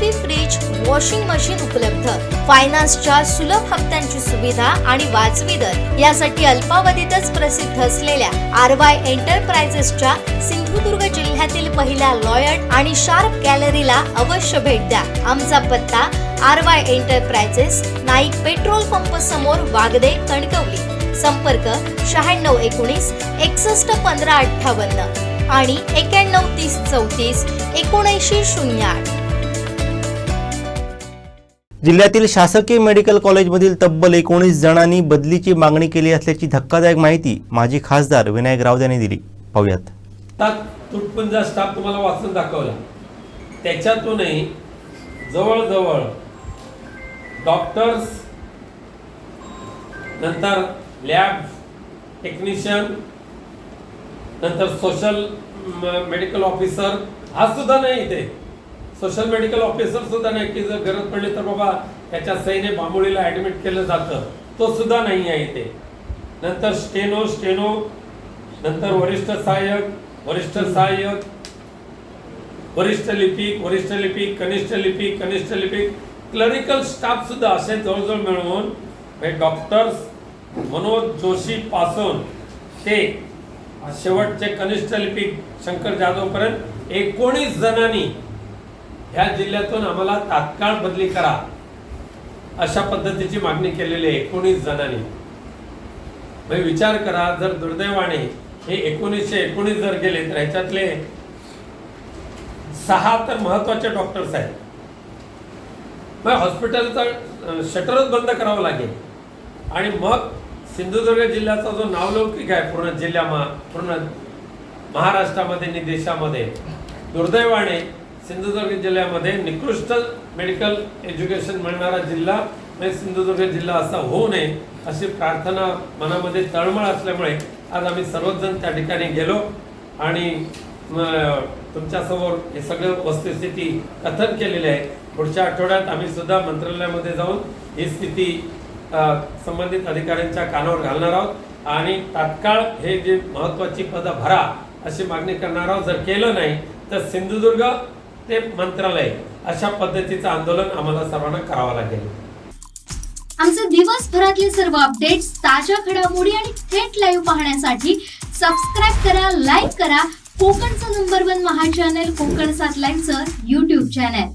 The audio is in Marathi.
TV fridge washing machine उपलब्ध. फायनान्सच्या सुलभ हप्त्यांची सुविधा आणि वाजवी दर यासाठी अल्पावधीतच प्रसिद्ध असलेल्या आर वाय एंटरप्राइजेसच्या सिंधुदुर्ग जिल्ह्यातील पहिल्या लॉयर्ड आणि शार्प गॅलरीला अवश्य भेट द्या. आमचा पत्ता R Y enterprises Naik petrol pump समोर वागदे कणकवली. संपर्क शहाण्णव एकोणीस एकसष्ट पंधरा अठ्ठावन्न आणि एक्याण्णव तीस चौतीस एकोणऐंशी शून्य आठ. जिल्ह्यातील शासकीय मेडिकल कॉलेजमधील तब्बल एकोणीस जणांनी बदलीची मागणी केली असल्याची धक्कादायक माहिती माजी खासदार विनायक राऊत यांनी दिली. पाहूयात. तुटपुंजा स्टाफ तुम्हाला वाचून दाखवला. त्याच्यातूनही जवळजवळ डॉक्टर्स नंतर लॅब टेक्निशियन नंतर सोशल मेडिकल ऑफिसर हा सुद्धा नाही इथे. सोशल मेडिकल ऑफिसर सुद्धा नाही की जर गरज पडली तर बाबा त्याच्या सहीने बांबोळीला ऍडमिट केलं जातं. तो सुद्धा नाही आहे इथे. नंतर स्टेनो स्टेनो नंतर वरिष्ठ सहाय्यक वरिष्ठ सहाय्यक वरिष्ठ लिपिक वरिष्ठ लिपिक कनिष्ठ लिपिक कनिष्ठ लिपिक क्लरिकल स्टाफ सुद्धा असे जवळजवळ मिळवून डॉक्टर्स मनोज जोशी पासून ते शेवटचे कनिष्ठ लिपिक शंकर जाधव पर्यंत एकोणीस जणांनी ह्या जिल्ह्यातून आम्हाला तात्काळ बदली करा अशा पद्धतीची मागणी केलेली आहे एकोणीस जणांनी. म्हणजे विचार करा जर दुर्दैवाने हे एकोणीसशे एकोणीस जर गेले तर ह्याच्यातले सहा तर महत्त्वाचे डॉक्टर्स आहेत. मग हॉस्पिटलचा शटरच बंद करावं लागेल. आणि मग सिंधुदुर्ग जिल्ह्याचा जो नावलौकिक आहे पूर्ण जिल्ह्यामा पूर्ण महाराष्ट्रामध्ये आणि देशामध्ये दुर्दैवाने सिंधुदुर्ग जिल्ह्यामध्ये निकृष्ट मेडिकल एज्युकेशन मिळणारा जिल्हा म्हणजे सिंधुदुर्ग जिल्हा असा होऊ नये अशी प्रार्थना मनामध्ये तळमळ असल्यामुळे आज आम्ही सर्वजण त्या ठिकाणी गेलो आणि तुमच्यासमोर हे सगळं वस्तुस्थिती कथन केलेली आहे. पुढच्या आठवड्यात आम्ही सुद्धा मंत्रालयामध्ये जाऊन ही स्थिती संबंधित अधिकाऱ्यांच्या कानावर घालणार आहोत. आणि तात्काळ हे जे महत्वाची पदं भरा अशी मागणी करणार आहोत. जर केलं नाही तर सिंधुदुर्ग ते मंत्रालय अशा पद्धतीचं आंदोलन आम्हाला सर्वांना करावं लागेल. आमचे दिवसभरातले सर्व अपडेट्स ताज्या घडामोडी आणि थेट लाईव्ह पाहण्यासाठी सबस्क्राईब करा लाईक करा. कोकणचं नंबर वन महा चॅनल कोकण सात लाईव्हचं युट्यूब चॅनल